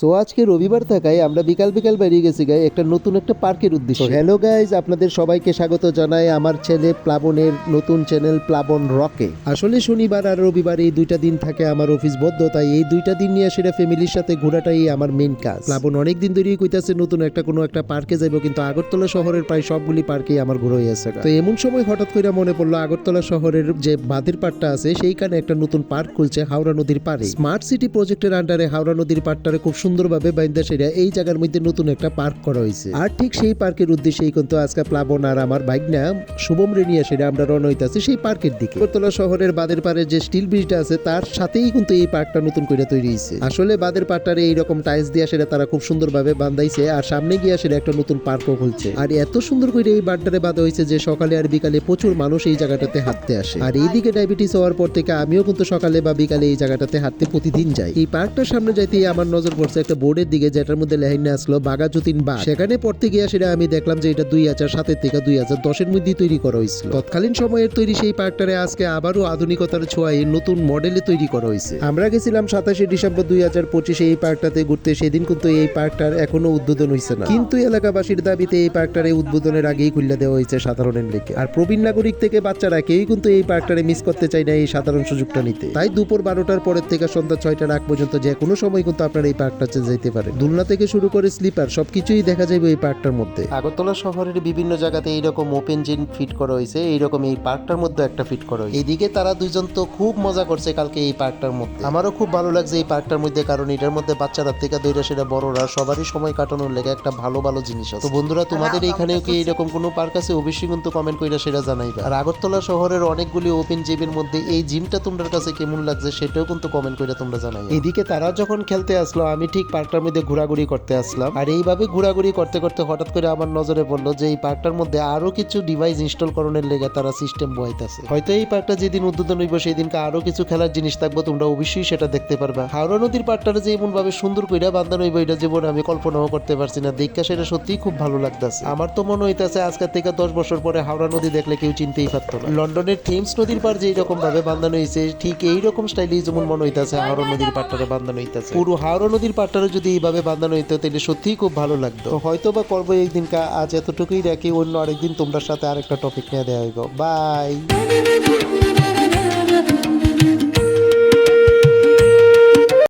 So আজকে রবিবার থাকায় আমরা বিকাল বিকাল বেরিয়ে গেছি গাই, একটা নতুন একটা পার্কের উদ্দেশ্যে। হ্যালো গাইজ আপনাদের সবাইকে স্বাগত জানাই আমার ছেলে প্লাবনের নতুন চ্যানেল প্লাবন রকে। আসলে শনিবার আর রবিবার এই দুইটা দিন থাকে আমার অফিস বদ্ধ, তাই এই দুইটা দিন নিয়ে সেটা ফ্যামিলির সাথে ঘোরাটাই আমার মেন কাজ। প্লাবন অনেক দিন ধরেই কইতাছে নতুন একটা কোনো একটা পার্কে যাব কিন্তু আগরতলা শহরের প্রায় সবগুলি পার্কেই আমার ঘুরে হয়েছে তো এমন সময় হঠাৎ করে মনে পড়ল, আগরতলা শহরের যে বাঁধের পাড়টা আছে, সেইখানে একটা নতুন পার্ক খুলছে হাওড়া নদীর পাড়ে। স্মার্ট সিটি প্রজেক্টের আন্ডারে হাওড়া নদীর পাড়টারে খুব সুন্দরভাবে বাইন্দা সেরা এই জায়গার মধ্যে নতুন একটা পার্ক করা হয়েছে। আর ঠিক সেই পার্কের উদ্দেশ্যেই কিন্তু আজকে প্লাবন আর আমার বাইক না শুভম রে নিয়ে সেটা আমরা রওনা হইতাছি সেই পার্কের দিকে। আগরতলা শহরের বাদের পারে যে স্টিল ব্রিজটা আছে, তার সাথেই কিন্তু এই পার্কটা নতুন করে তৈরি হয়েছে আসলে বাদের পাড়টারে এইরকম টাইলস দিয়া সেটা তারা খুব সুন্দরভাবে বান্ধাইছে আর সামনে গিয়ে সেটা একটা নতুন পার্কও খুলছে। আর এত সুন্দর করে এই বাড্ডারে বাঁধা হয়েছে যে সকালে আর বিকালে প্রচুর মানুষ এই জায়গাটাতে হাঁটতে আসে। আর এইদিকে ডায়াবেটিস হওয়ার পর থেকে আমিও কিন্তু সকালে বা বিকালে এই জায়গাটাতে হাঁটতে প্রতিদিন যাই। এই পার্কটার সামনে যাইতেই আমার নজর পড়ছে একটা বোর্ডের দিকে, যেটার মধ্যে লেহেন্না আসলো বাগাজুতিন বা সেখানে পড়তে গিয়ে সেটা আমি দেখলাম যে এটা দুই হাজার সাতের থেকে দুই হাজার দশের মধ্যেই তৈরি করা হয়েছিল। তৎকালীন সময়ের তৈরি সেই পার্কটারে আজকে আবারও আধুনিকতার ছোঁয়ায় নতুন মডেলে তৈরি করা হয়েছে। আমরা গেছিলাম সাতাশে ডিসেম্বর দুই হাজার পঁচিশে এই পার্কটাতে ঘুরতে। সেদিন কিন্তু এই পার্কটার এখনও উদ্বোধন হয়েছে না। কিন্তু এলাকাবাসীর দাবিতে এই পার্কটারে উদ্বোধনের আগেই খুলে দেওয়া হয়েছে সাধারণের লেগে আর প্রবীণ নাগরিক থেকে বাচ্চারা কেউই কিন্তু এই পার্কটারে মিস করতে চায় না এই সাধারণ সুযোগটা নিতে। তাই দুপুর বারোটার পরের থেকে সন্ধ্যা ছয়টার আগ পর্যন্ত যে কোনো সময় কিন্তু আপনারা এই পার্কটাতে যেতে পারেন দুলনা থেকে শুরু করে স্লিপার সবকিছুই দেখা যাবে এই পার্কটার মধ্যে। আগরতলা শহরের বিভিন্ন জায়গাতে এইরকম ওপেন জিম ফিট করা হয়েছে এইরকম এই পার্কটার মধ্যে একটা ফিট করা হয়েছে। এইদিকে তারা দুইজন তো খুব মজা করছে কালকে এই পার্কটার মধ্যে। আমারও খুব ভালো লাগছে এই পার্কটার মধ্যে কারণ এটার মধ্যে বাচ্চারা থেকে দইরা সেটা বড়রা সবারই সময় কাটানোর লেগে একটা ভালো ভালো জিনিস আছে। তো বন্ধুরা তোমাদের এইখানেও কি এরকম কোনো পার্ক আছে? অবশ্যই কিন্তু কমেন্ট কইরা সেটা জানাইবা। আর আগরতলা শহরের অনেকগুলি ওপেন জিমের মধ্যে এই জিমটা তোমার কাছে কেমন লাগছে সেটাও কিন্তু কমেন্ট কইরা তোমরা জানাই এদিকে তারা যখন খেলতে আসলো আমি ঠিক পার্কটার মধ্যে ঘোরাঘুরি করতে আসলাম। আর এইভাবে ঘোরাঘুরি করতে করতে হঠাৎ করে আমার নজরে পড়ল যে এই পার্কটার মধ্যে আরও কিছু ডিভাইস ইনস্টল করানোর লেগে তারা সিস্টেম বয়াইতেছে হয়তো এই পার্কটা যেদিন উদ্বোধন হইব সেই দিনকে আরও কিছু খেলার জিনিস থাকব, তোমরা অবশ্যই সেটা দেখতে পারবা। হাওড়া নদীর পার্কটারে যে এমন ভাবে সুন্দর কইরা বান্ধানো হইব, এটা জীবনে আমি কল্পনাও করতে পারছি না। দেখা সেটা সত্যি খুব ভালো লাগতেছে। আমার তো মনে হইতেছে আজকের থেকে দশ বছর পরে হাওড়া নদী দেখলে কেউ চিনতেই পারতো না। লন্ডনের থিমস নদীর পার যেই রকম ভাবে বান্ধানো হয়েছে ঠিক এই রকম স্টাইলেই যেমন মনে হইতেছে হাওড়া নদীর পাটটারে বান্ধানো হইতেছে। পুরো হাওড়া নদীর পাটটারে যদি এইভাবে বাঁধানো হইতো তাহলে সত্যিই খুব ভালো লাগতো। হয়তো বা করব একদিন আজ এতটুকুই রাখি অন্য আরেকদিন তোমরা সাথে আরেকটা টপিক নিয়ে দেওয়া হইব। বাই